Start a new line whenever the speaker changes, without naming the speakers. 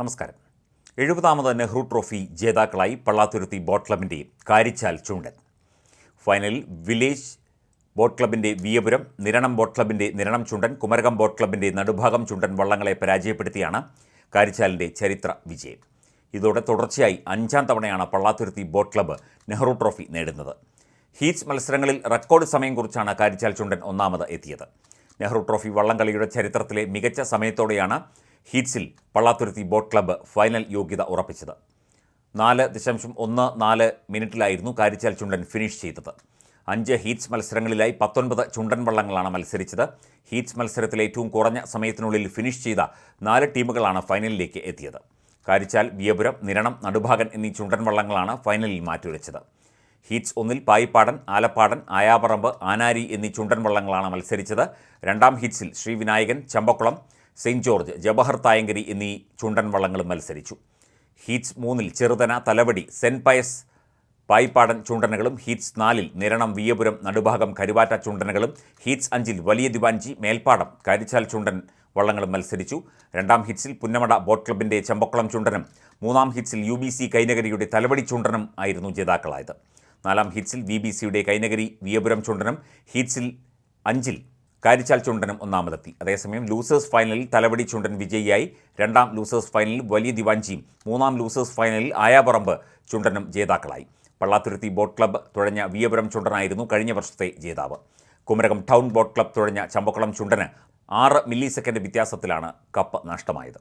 നമസ്കാരം. എഴുപതാമത് നെഹ്റു ട്രോഫി ജേതാക്കളായി പള്ളാത്തുരുത്തി ബോട്ട് ക്ലബിന്റെ കാരിച്ചാൽ ചൂണ്ടൻ. ഫൈനലിൽ വില്ലേജ് ബോട്ട് ക്ലബിന്റെ വിയപുരം നിരണം ബോട്ട് ക്ലബിന്റെ നിരണം ചുണ്ടൻ കുമരകം ബോട്ട് ക്ലബിന്റെ നടുഭാഗം ചുണ്ടൻ വള്ളങ്ങളെ പരാജയപ്പെടുത്തിയാണ് കാരിച്ചാലിന്റെ ചരിത്ര വിജയം. ഇതോടെ തുടർച്ചയായി അഞ്ചാം തവണയാണ് Pallathuruthy boat club Nehru trophy നേടുന്നത്. ഹീറ്റ്സ് മത്സരങ്ങളിൽ റെക്കോർഡ് സമയം കുറിച്ചാണ് കാരിച്ചാൽ ചുണ്ടൻ ഒന്നാമത് എത്തിയത്. നെഹ്റു ട്രോഫി വള്ളംകളിയുടെ ചരിത്രത്തിലെ മികച്ച സമയത്തോടെയാണ് ഹീറ്റ്സിൽ പള്ളാത്തുരുത്തി ബോട്ട് ക്ലബ്ബ് ഫൈനൽ യോഗ്യത ഉറപ്പിച്ചത്. നാല് ദശാംശം ഒന്ന് നാല് മിനിറ്റിലായിരുന്നു കാരിച്ചാൽ ചുണ്ടൻ ഫിനിഷ് ചെയ്തത്. അഞ്ച് ഹീറ്റ്സ് മത്സരങ്ങളിലായി പത്തൊൻപത് ചുണ്ടൻ വള്ളങ്ങളാണ് മത്സരിച്ചത്. ഹീറ്റ്സ് മത്സരത്തിൽ ഏറ്റവും കുറഞ്ഞ സമയത്തിനുള്ളിൽ ഫിനിഷ് ചെയ്ത നാല് ടീമുകളാണ് ഫൈനലിലേക്ക് എത്തിയത്. കാരിച്ചാൽ വിയപുരം നിരണം നടുഭാഗൻ എന്നീ ചുണ്ടൻ വള്ളങ്ങളാണ് ഫൈനലിൽ മാറ്റുരച്ചത്. ഹീറ്റ്സ് ഒന്നിൽ പായിപ്പാടൻ ആലപ്പാടൻ ആയാപറമ്പ് ആനാരി എന്നീ ചുണ്ടൻ വള്ളങ്ങളാണ് മത്സരിച്ചത്. രണ്ടാം ഹീറ്റ്സിൽ ശ്രീവിനായകൻ ചമ്പക്കുളം സെയിന്റ് ജോർജ് ജവഹർ തായങ്കരി എന്നീ ചുണ്ടൻ വള്ളങ്ങളും മത്സരിച്ചു. ഹീറ്റ്സ് മൂന്നിൽ ചെറുതന തലവടി സെന്റ് പയസ് പായിപ്പാടൻ ചുണ്ടനകളും ഹീറ്റ്സ് നാലിൽ നിരണം വിയപുരം നടുഭാഗം കരുവാറ്റ ചുണ്ടനകളും ഹീറ്റ്സ് അഞ്ചിൽ വലിയ ദിവാഞ്ചി മേൽപ്പാടം കരിച്ചാൽ ചുണ്ടൻ വള്ളങ്ങളും മത്സരിച്ചു. രണ്ടാം ഹിറ്റ്സിൽ പുന്നമട ബോട്ട് ക്ലബിന്റെ ചെമ്പക്കുളം ചുണ്ടനും മൂന്നാം ഹിറ്റ്സിൽ യു ബി സി കൈനഗരിയുടെ തലവടി ചുണ്ടനും ആയിരുന്നു ജേതാക്കളായത്. നാലാം ഹിറ്റ്സിൽ വി ബി സിയുടെ കൈനഗരി വിയപുരം ചുണ്ടനും ഹീറ്റ്സിൽ അഞ്ചിൽ കാരിച്ചാൽ ചുണ്ടനും ഒന്നാമതെത്തി. അതേസമയം ലൂസേഴ്സ് ഫൈനലിൽ തലവടി ചുണ്ടൻ വിജയിയായി. രണ്ടാം ലൂസേഴ്സ് ഫൈനലിൽ വലിയ ദിവാഞ്ചിയും മൂന്നാം ലൂസേഴ്സ് ഫൈനലിൽ ആയാപറമ്പ് ചുണ്ടനും ജേതാക്കളായി. പള്ളാത്തുരുത്തി ബോട്ട് ക്ലബ്ബ് തുഴഞ്ഞ വിയപുരം ചുണ്ടനായിരുന്നു കഴിഞ്ഞ വർഷത്തെ ജേതാവ്. കുമരകം ടൗൺ ബോട്ട് ക്ലബ്ബ് തുഴഞ്ഞ ചമ്പക്കുളം ചുണ്ടന് ആറ് മില്ലി സെക്കൻഡ് വ്യത്യാസത്തിലാണ് കപ്പ് നഷ്ടമായത്.